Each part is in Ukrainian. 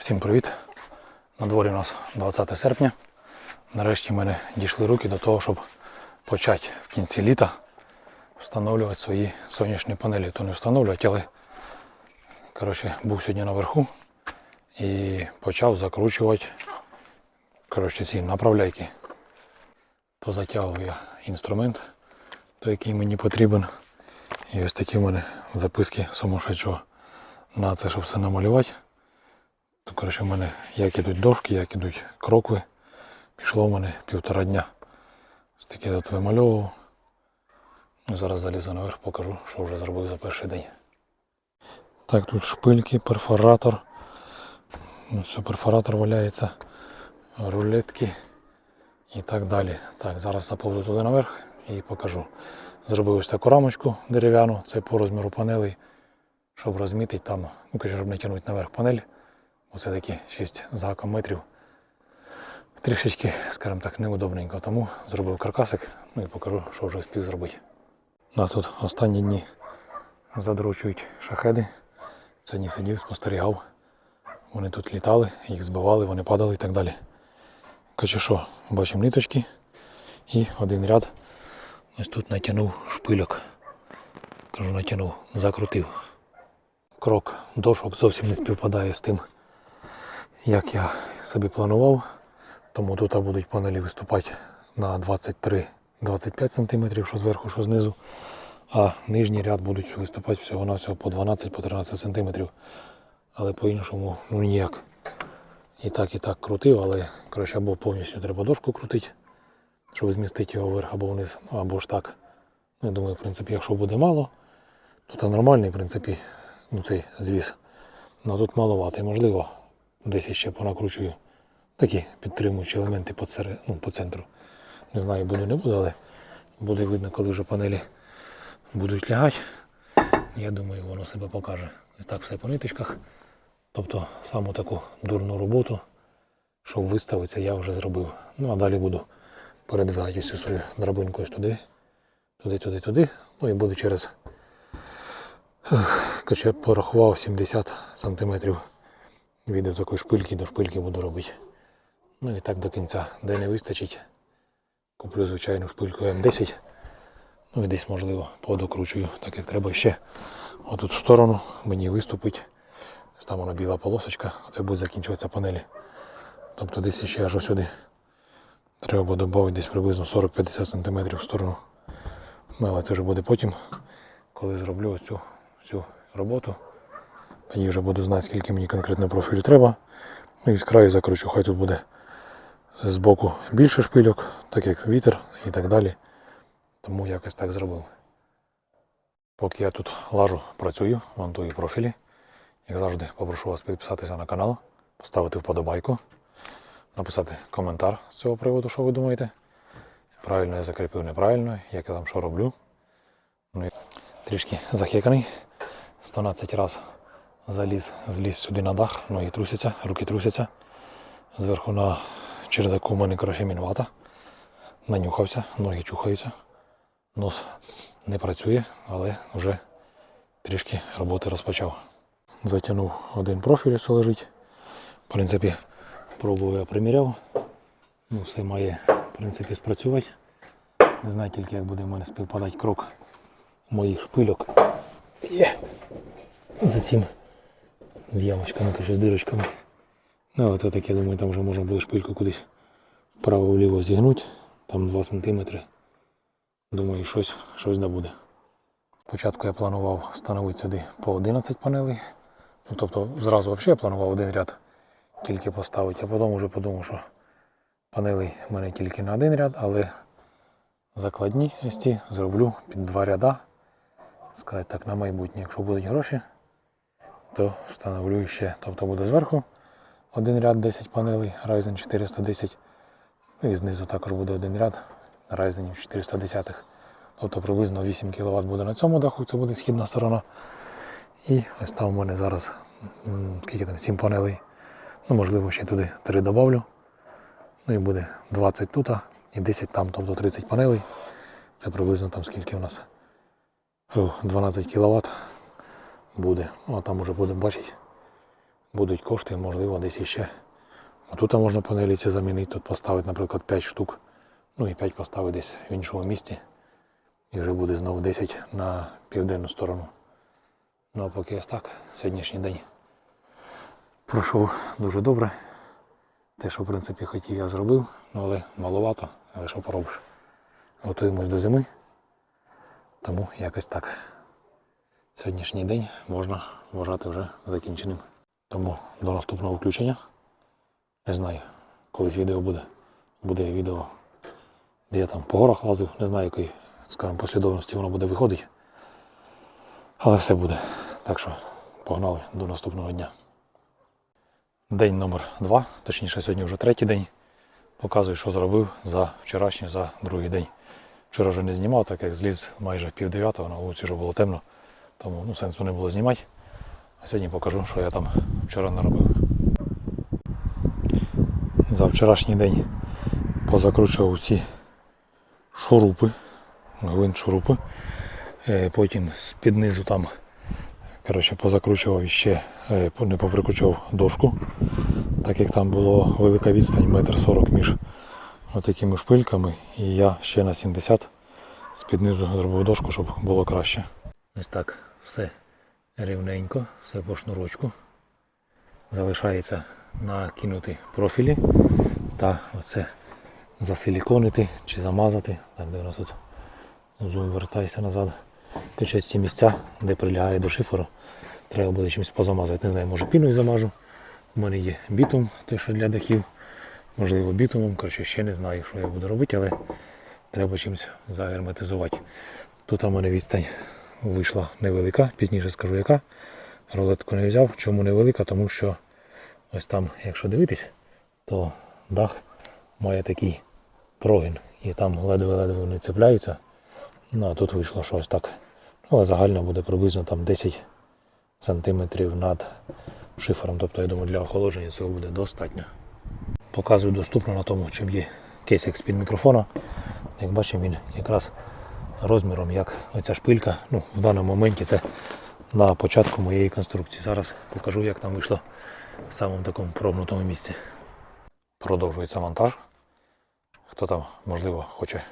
Всім привіт! На дворі у нас 20 серпня. Нарешті в мене дійшли руки до того, щоб почати в кінці літа встановлювати свої сонячні панелі. То не встановлювати, але коротше, був сьогодні наверху і почав закручувати коротше, ці направляйки. Позатягував я інструмент, той, який мені потрібен. І ось такі в мене записки сумасшедшого на це, щоб все намалювати. То, коротше, в мене як ідуть дошки, як ідуть крокви. Пішло в мене півтора дня. Ось таке тут вимальовував. Ну, Зараз залізу наверх, покажу, що вже зробив за перший день. Так, тут шпильки, перфоратор. Ну, все, перфоратор валяється, рулетки і так далі. Так, зараз заповзу туди наверх і покажу. Зробив ось таку рамочку дерев'яну, це по розміру панелей, щоб розмітити там, ну, щоб не тягнути наверх панель. Оце такі 6 з гаком метрів. Трішечки, скажімо так, неудобненько. Тому зробив каркасик, ну і покажу, що вже спів зробити. У нас тут останні дні задрочують шахеди. Сьогодні сидів, спостерігав. Вони тут літали, їх збивали, вони падали і так далі. Що, бачимо ниточки і один ряд. Ось тут натягнув шпильок. Кажу, натягнув, закрутив. Крок дошок зовсім не співпадає з тим, як я собі планував. Тому тут будуть панелі виступати на 23-25 см, що зверху, що знизу. А нижній ряд будуть виступати всього-навсього по 12-13 см. Але по-іншому ну ніяк. І так, і так крутив, але коротше, або повністю треба дошку крутити, щоб змістити його вверх або вниз, ну або ж так. Ну, Я думаю, в принципі, якщо буде мало, то це нормальний, в принципі, ну, цей звіс. Ну тут маловато. Можливо, десь ще понакручую такі підтримуючі елементи по, ну, по центру. Не знаю, буде, не буде, але буде видно, коли вже панелі будуть лягати. Я думаю, воно себе покаже. Ось так все по ниточках. Тобто саму таку дурну роботу, щоб виставитися, я вже зробив. Ну а далі буду передвигати всю свою драбинку ось туди, туди, туди, туди. Ну і буду через Короче, порахував 70 см від такої шпильки до шпильки буду робити. Ну і так до кінця, де не вистачить. Куплю звичайну шпильку М10. Ну і десь можливо подокручую, так як треба ще. Отут в сторону мені виступить. Там вона біла полосочка, а це буде закінчуватися панелі. Тобто десь ще аж сюди. Треба буде додати десь приблизно 40-50 см в сторону. Ну, але це вже буде потім, коли зроблю ось цю всю роботу. Тоді вже буду знати, скільки мені конкретно профілю треба. Ну і з краю закручу, хай тут буде з боку більше шпильок, так як вітер і так далі. Тому якось так зробив. Поки я тут лажу, працюю, монтую профілі. Як завжди, попрошу вас підписатися на канал, поставити вподобайку, написати коментар з цього приводу, що ви думаєте. Правильно я закріпив, неправильно, як я там що роблю. Ну, трішки захеканий. 112 раз заліз, зліз сюди на дах, ноги трусяться, руки трусяться. Зверху на чердаку в мене коротше мінвата. Нанюхався, ноги чухаються. Нос не працює, але вже трішки роботи розпочав. Затягнув один профіль, що лежить. В принципі, пробував я приміряв. Ну, все має в принципі спрацювати. Не знаю тільки як буде в мене співпадати крок моїх шпильок. Є. За цим з ямочками, короче, з дирочками. Ну, але так, я думаю, там вже можна буде шпильку кудись вправо-вліво зігнути. Там 2 см. Думаю, щось, щось да буде. Спочатку я планував встановити сюди по 11 панелей. Ну, тобто зразу взагалі я планував один ряд тільки поставити, а потім вже подумав, що панелей в мене тільки на один ряд, але закладні ось ці зроблю під два ряда. Сказати так, на майбутнє, якщо будуть гроші, то встановлю ще. Тобто буде зверху один ряд 10 панелей Ryzen 410. Ну і знизу також буде один ряд Ryzen 410. Тобто приблизно 8 кВт буде на цьому даху, це буде східна сторона. І ось там у мене зараз скільки там, 7 панелей. Ну, можливо, ще туди 3 додавлю. Ну і буде 20 тут і 10 там, тобто 30 панелей. Це приблизно там скільки у нас. 12 кВт буде. А там вже будемо бачити. будуть кошти, можливо, десь іще. А тут можна панелі ці замінити, тут поставити, наприклад, 5 штук. Ну і 5 поставити десь в іншому місці. І вже буде знову 10 на південну сторону. Ну а поки ось так, сьогоднішній день пройшов дуже добре. Те, що в принципі хотів, я зробив, ну, але маловато, але що поробиш. Готуємось до зими. Тому якось так. Сьогоднішній день можна вважати вже закінченим. Тому до наступного включення. Не знаю, колись відео буде. Буде відео, де я там по горах лазив, не знаю, якої, скажімо, послідовності воно буде виходити. Але все буде. Так що погнали до наступного дня. День номер два, точніше сьогодні вже третій день. Показую, що зробив за вчорашній, за другий день. Вчора вже не знімав, так як зліз майже пів дев'ятого, на вулиці вже було темно, тому ну, сенсу не було знімати. А сьогодні покажу, що я там вчора наробив. За вчорашній день позакручував ці шурупи, гвинт шурупи. Е, Потім з-під низу там коротше, позакручував ще, е, не поприкручував дошку, так як там було велика відстань, метр сорок між отакими шпильками. І я ще на 70 з-під низу зробив дошку, щоб було краще. Ось так все рівненько, все по шнурочку. Залишається накинути профілі та оце засиліконити чи замазати. Так, де у нас тут зум вертайся назад. Качать ці місця, де прилягає до шиферу. Треба буде чимось позамазувати. Не знаю, може піною замажу. У мене є бітум, той що для дахів. Можливо, бітумом. Коротше, ще не знаю, що я буду робити, але треба чимось загерметизувати. Тут у мене відстань вийшла невелика, пізніше скажу яка. Рулетку не взяв. Чому невелика? Тому що ось там, якщо дивитись, то дах має такий прогін. І там ледве-ледве вони цепляються. Ну а тут вийшло щось так. Ну, але загально буде приблизно там 10 сантиметрів над шифером. Тобто, я думаю, для охолодження цього буде достатньо. Показую доступно на тому, чим є кейсик з-під мікрофона. Як бачимо, він якраз розміром, як оця шпилька. Ну, в даному моменті це на початку моєї конструкції. Зараз покажу, як там вийшло в самому такому прогнутому місці. Продовжується монтаж. Хто там, можливо, хоче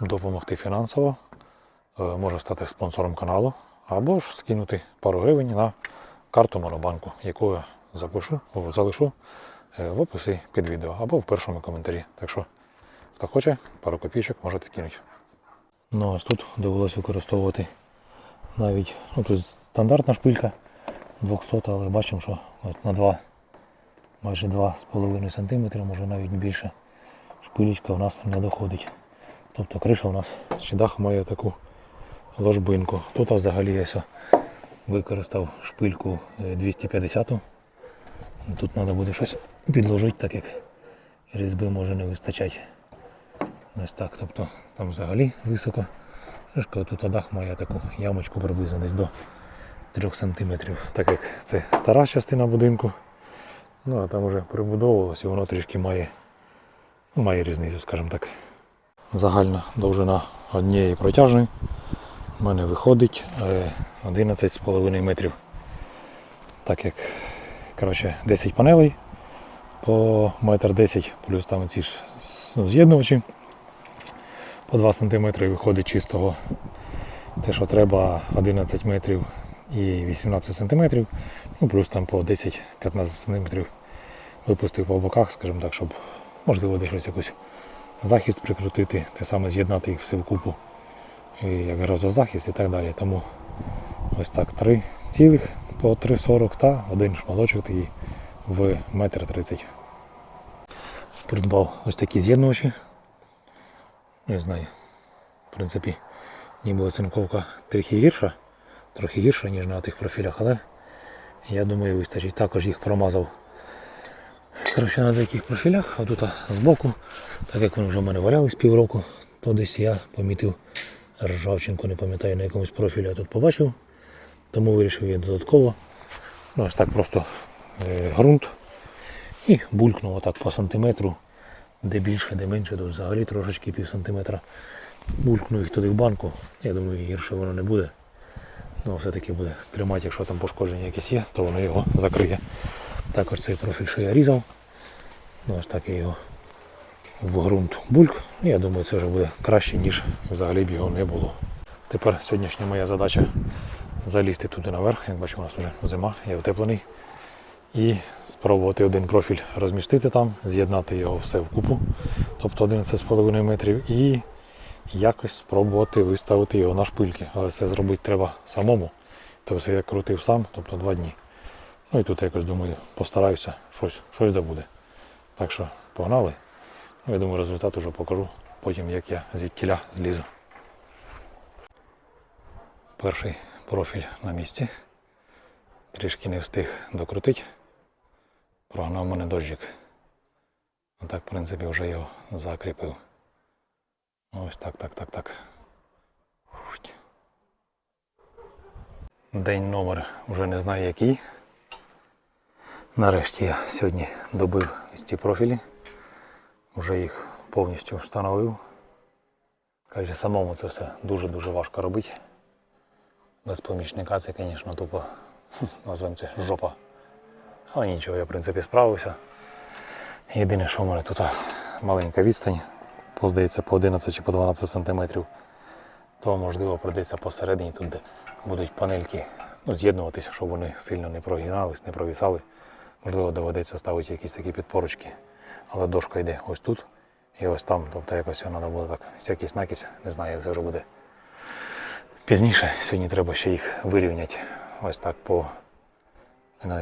допомогти фінансово, е, може стати спонсором каналу, або ж скинути пару гривень на карту Монобанку, яку я запишу, залишу е, в описі під відео або в першому коментарі. Так що, хто хоче, пару копійочок можете кинути. Ну, ось тут довелося використовувати навіть ну, тут стандартна шпилька 200, але бачимо, що от на 2, майже 2,5 см, може навіть більше, шпилечка у нас не доходить. Тобто криша у нас чи дах має таку ложбинку. Тут взагалі я використав шпильку е, 250. Тут треба буде щось підложити, так як різьби може не вистачати. Ось так, тобто там взагалі високо. Кажу, Тут дах має таку ямочку приблизно десь до 3 см, так як це стара частина будинку. Ну а там вже прибудовувалося і воно трішки має, ну, має різницю, скажімо так. Загальна довжина однієї протяжної в мене виходить е, 11,5 метрів. Так як коротше, 10 панелей по метр 10, плюс там ці ж ну, з'єднувачі по 2 см виходить чистого. Те, що треба 11 метрів і 18 см, ну плюс там по 10-15 см випустив по боках, скажімо так, щоб можливо десь щось якось захист прикрутити, те саме з'єднати їх все вкупу, і як грозозахист і так далі. Тому ось так три цілих по 3,40 та один шмалочок такий в метр 30. Придбав ось такі з'єднувачі. Не знаю. В принципі, ніби оцинковка трохи гірша, трохи гірша, ніж на тих профілях, але я думаю вистачить. Також їх промазав Коротше, на деяких профілях, а тут збоку, так як вони вже в мене валялись півроку, то десь я помітив ржавчинку, не пам'ятаю на якомусь профілі я тут побачив, тому вирішив я додатково. Ну, ось так просто е, ґрунт і булькнув отак по сантиметру, де більше, де менше, тут взагалі трошечки пів сантиметра. Булькнув їх туди в банку. Я думаю, гірше воно не буде. Ну, все-таки буде тримати, якщо там пошкодження якісь є, то воно його закриє. Також цей профіль, що я різав. Ну, ось так я його в ґрунт бульк. Ну, Я думаю, це вже буде краще, ніж взагалі б його не було. Тепер сьогоднішня моя задача залізти туди наверх. Як бачимо, у нас вже зима, я утеплений. І спробувати один профіль розмістити там, з'єднати його все вкупу, тобто 11,5 метрів, і якось спробувати виставити його на шпильки. Але це зробити треба самому. Тобто я крутив сам, тобто два дні. Ну і тут якось думаю, постараюся, щось, щось добуде. Так що погнали. Ну, я думаю, результат уже покажу потім, як я звідтіля злізу. Перший профіль на місці. Трішки не встиг докрутити. Прогнав мене дощик. А так, в принципі, вже його закріпив. Ось так, так, так, так. День номер вже не знаю який. Нарешті я сьогодні добив із ті профілі. Вже їх повністю встановив. Каже, самому це все дуже-дуже важко робити. Без помічника це, звісно, тупо назвемо це жопа. Але нічого, я в принципі справився. Єдине, що в мене тут маленька відстань, здається, по 11 чи по 12 сантиметрів, то можливо прийдеться посередині, тут де будуть панельки ну, з'єднуватися, щоб вони сильно не прогинались, не провісали. Можливо, доведеться ставити якісь такі підпорочки. Але дошка йде ось тут і ось там. Тобто якось треба буде так, всякийсь накись, не знаю, як це вже буде пізніше. Сьогодні треба ще їх вирівняти ось так по,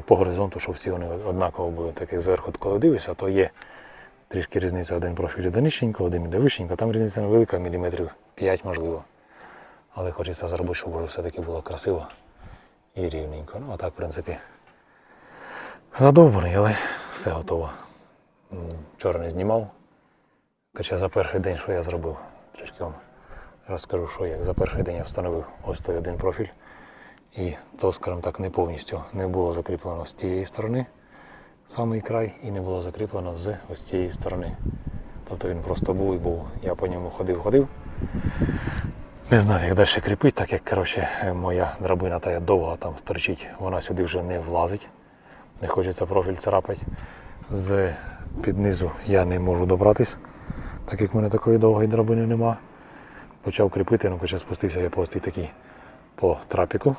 по горизонту, щоб всі вони однаково були. Так як зверху, коли дивишся, то є трішки різниця. Один профіль іде нижченько, один іде вищенько. Там різниця невелика, міліметрів 5 можливо. Але хочеться зробити, щоб все-таки було красиво і рівненько. Ну, а так, в принципі, задовбаний, але все готово. Вчора не знімав. Хоча за перший день, що я зробив, трішки вам розкажу, що як за перший день я встановив ось той один профіль. І то, скажімо так, не повністю не було закріплено з тієї сторони, самий край, і не було закріплено з ось цієї сторони. Тобто він просто був і був. Я по ньому ходив, ходив. Не знав, як далі кріпити, так як коротше, моя драбина та я довго там торчить, вона сюди вже не влазить. Не хочеться профіль царапати. З під низу я не можу добратись, так як в мене такої довгої драбини нема. Почав кріпити, ну хоча спустився я по ось цій такій по трапіку.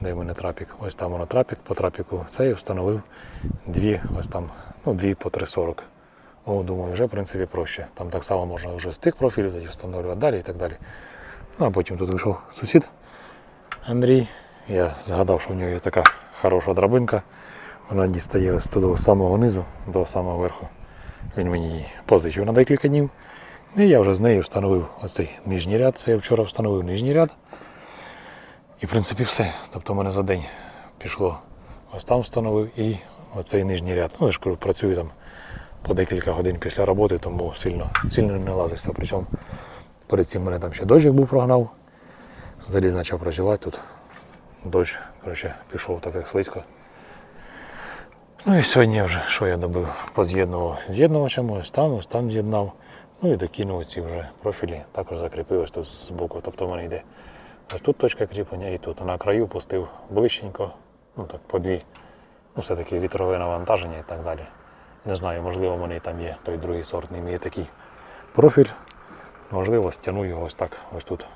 Де в мене трапік? Ось там воно трапік, по трапіку це я встановив дві, ось там, ну, дві по 3,40. О, думаю, вже в принципі проще. Там так само можна вже з тих профілів тоді встановлювати далі і так далі. Ну а потім тут вийшов сусід Андрій. Я згадав, що в нього є така хороша драбинка. Вона дістає з того самого низу до самого верху. Він мені її позичив на декілька днів. І я вже з нею встановив оцей нижній ряд. Це я вчора встановив нижній ряд. І в принципі все. Тобто в мене за день пішло ось там встановив і оцей нижній ряд. Ну, я ж працюю там по декілька годин після роботи, тому сильно, сильно не лазився. Причому перед цим мене там ще дощик був прогнав. Заліз почав працювати тут. Дощ, коротше, пішов так як слизько. Ну і сьогодні вже що я добив? Поз'єднував з'єднувачами, ось там, ось там з'єднав. Ну і докинув ці вже профілі, також закріпив ось тут з боку. Тобто в мене йде ось тут точка кріплення і тут. На краю пустив ближченько, ну так по дві. Ну, все-таки вітрове навантаження і так далі. Не знаю, можливо, в мене там є той другий сорт, не є такий профіль. Можливо, стягну його ось так, ось тут.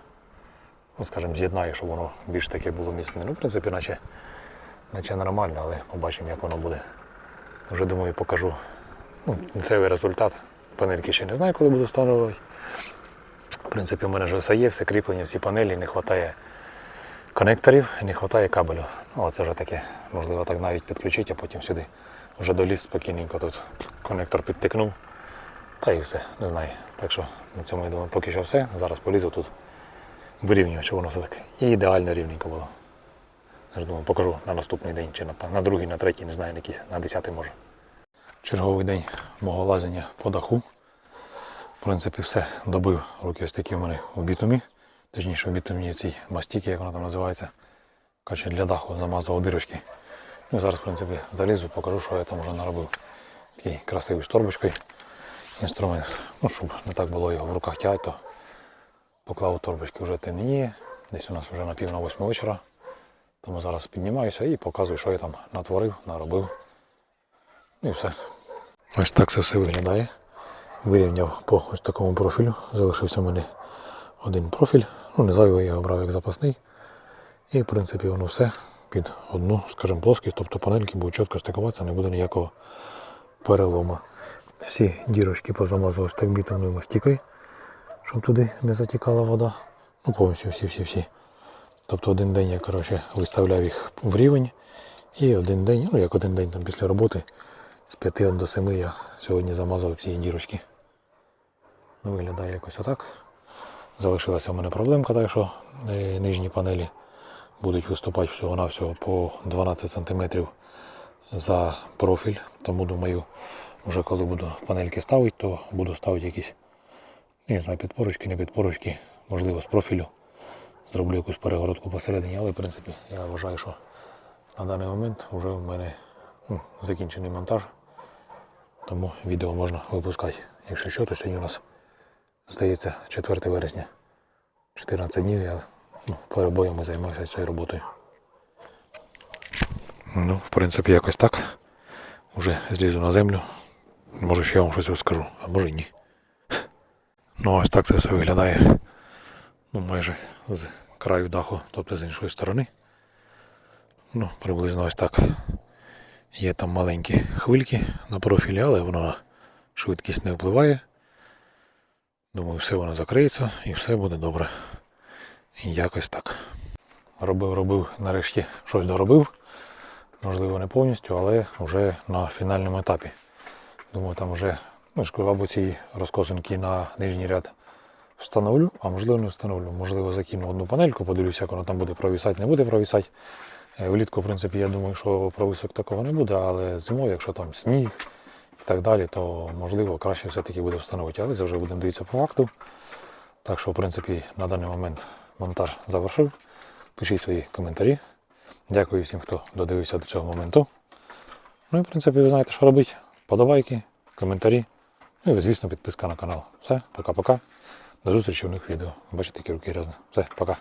Ну, скажімо, з'єднаю, щоб воно більш таке було міцне. Ну, в принципі, наче, наче нормально, але побачимо, як воно буде. Вже думаю, покажу ну, кінцевий результат. Панельки ще не знаю, коли буду встановлювати. В принципі, у мене вже все є, все кріплення, всі панелі, не вистачає конекторів, не вистачає кабелю. Ну, це вже таке, можливо, так навіть підключити, а потім сюди вже доліз спокійненько тут. Конектор підтикнув. Та і все, не знаю. Так що на цьому я думаю, поки що все. Зараз полізу тут, вирівнюю, щоб воно все таке. І ідеально рівненько було. Я думаю, покажу на наступний день, чи на, на другий, на третій, не знаю, на якийсь, на десятий може. Черговий день мого лазення по даху. В принципі, все добив. Руки ось такі в мене у бітумі. Точніше, у бітумі цій мастіки, як вона там називається. Коротше, для даху замазував дирочки. Ну, зараз, в принципі, залізу, покажу, що я там вже наробив. Такий красивий з торбочкою. Інструмент. Ну, щоб не так було його в руках тягати, то поклав у торбочки вже тині, Десь у нас вже на пів на восьму вечора. Тому зараз піднімаюся і показую, що я там натворив, наробив. Ну і все. Ось так це все виглядає. Вирівняв по ось такому профілю. Залишився в мене один профіль. Ну, не зайвий я обрав як запасний. І в принципі воно все під одну, скажімо, плоскість, тобто панельки будуть чітко стикуватися, не буде ніякого перелому. Всі дірочки позамазав ось так бітумною мастікою, щоб туди не затікала вода. Ну, повністю всі-всі-всі. Тобто один день я коротше, виставляв їх в рівень. І один день, ну як один день там після роботи, з 5 до 7 я сьогодні замазав ці дірочки. Ну, виглядає якось отак. Залишилася в мене проблемка, так що е, нижні панелі будуть виступати всього-навсього по 12 см за профіль. Тому думаю, вже коли буду панельки ставити, то буду ставити якісь, не знаю, підпорочки, не підпорочки, можливо, з профілю. Зроблю якусь перегородку посередині, але в принципі я вважаю, що на даний момент вже в мене ну, закінчений монтаж. Тому відео можна випускати. Якщо що, то сьогодні у нас здається 4 вересня. 14 днів я ну, перебоями займаюся цією роботою. Ну, в принципі, якось так. Уже злізу на землю. Може ще я вам щось розкажу, а може й ні. Ну, ось так це все виглядає. Ну, майже з краю даху, тобто з іншої сторони. Ну, приблизно ось так. Є там маленькі хвильки на профілі, але воно швидкість не впливає. Думаю, все воно закриється і все буде добре. Якось так. Робив, робив, нарешті щось доробив. Можливо, не повністю, але вже на фінальному етапі. Думаю, там вже ну, ці розкосинки на нижній ряд встановлю, а можливо не встановлю. Можливо, закину одну панельку, подивлюся, як воно там буде провісати, не буде провісати. Е, Влітку, в принципі, я думаю, що провисок такого не буде, але зимою, якщо там сніг так далі, то можливо краще все-таки буде встановити. Але це вже будемо дивитися по факту. Так що, в принципі, на даний момент монтаж завершив. Пишіть свої коментарі. Дякую всім, хто додивився до цього моменту. Ну і в принципі, ви знаєте, що робити. Подобайки, коментарі. Ну і, звісно, підписка на канал. Все, пока-пока. До зустрічі в нових відео. Бачите, які руки грязні. Все, пока.